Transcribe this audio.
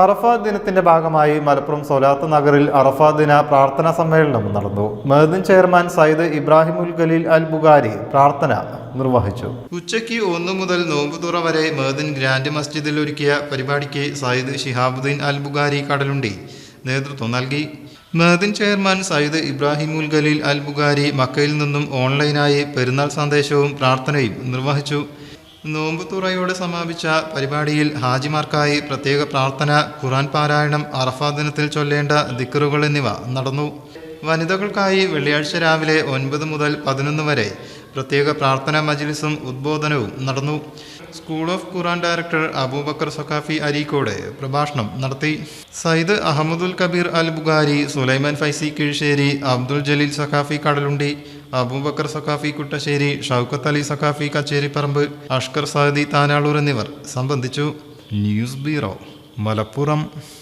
അറഫാ ദിനത്തിന്റെ ഭാഗമായി മലപ്പുറം സൊലാത്ത് നഗറിൽ അറഫ ദിന പ്രാർത്ഥനാ സമ്മേളനം നടന്നു. മേദിൻ ചെയർമാൻ സയ്യിദ് ഇബ്രാഹിം ഉൽ ഖലീൽ അൽ ബുഗാരി പ്രാർത്ഥന നിർവഹിച്ചു. ഉച്ചയ്ക്ക് ഒന്നു മുതൽ നോമ്പുതുറ വരെ മേദിൻ ഗ്രാൻഡ് മസ്ജിദിൽ ഒരുക്കിയ പരിപാടിക്ക് സയ്യിദ് ഷിഹാബുദ്ദീൻ അൽ ബുഗാരി കടലുണ്ടി നേതൃത്വം നൽകി. മേദിൻ ചെയർമാൻ സയ്യിദ് ഇബ്രാഹിം ഉൽ ഖലീൽ അൽ ബുഗാരി മക്കയിൽ നിന്നും ഓൺലൈനായി പെരുന്നാൾ സന്ദേശവും പ്രാർത്ഥനയും നിർവഹിച്ചു. നോമ്പ് തുറയോടെ സമാപിച്ച പരിപാടിയിൽ ഹാജിമാർക്കായി പ്രത്യേക പ്രാർത്ഥന ഖുറാൻ പാരായണം അറഫാ ദിനത്തിൽ ചൊല്ലേണ്ട ദിക്കറുകൾ എന്നിവ നടന്നു. വനിതകൾക്കായി വെള്ളിയാഴ്ച രാവിലെ ഒൻപത് മുതൽ പതിനൊന്ന് വരെ പ്രത്യേക പ്രാർത്ഥനാ മജ്ലിസും ഉദ്ബോധനവും നടന്നു. School of Quran director Abubakar Saqafi Areekode പ്രഭാഷണം നടത്തി. സയ്യിദ് അഹമ്മദുൽ കബീർ അൽ ബുഖാരി സുലൈമാൻ ഫൈസി കിഴിശ്ശേരി അബ്ദുൽ ജലീൽ സഖാഫി കടലുണ്ടി അബൂബക്കർ സഖാഫി കുട്ടശ്ശേരി ഷൗക്കത്ത് അലി സഖാഫി കച്ചേരിപ്പറമ്പ് അഷ്കർ സാദി താനാളൂർ എന്നിവർ സംബന്ധിച്ചു. News bureau Malappuram.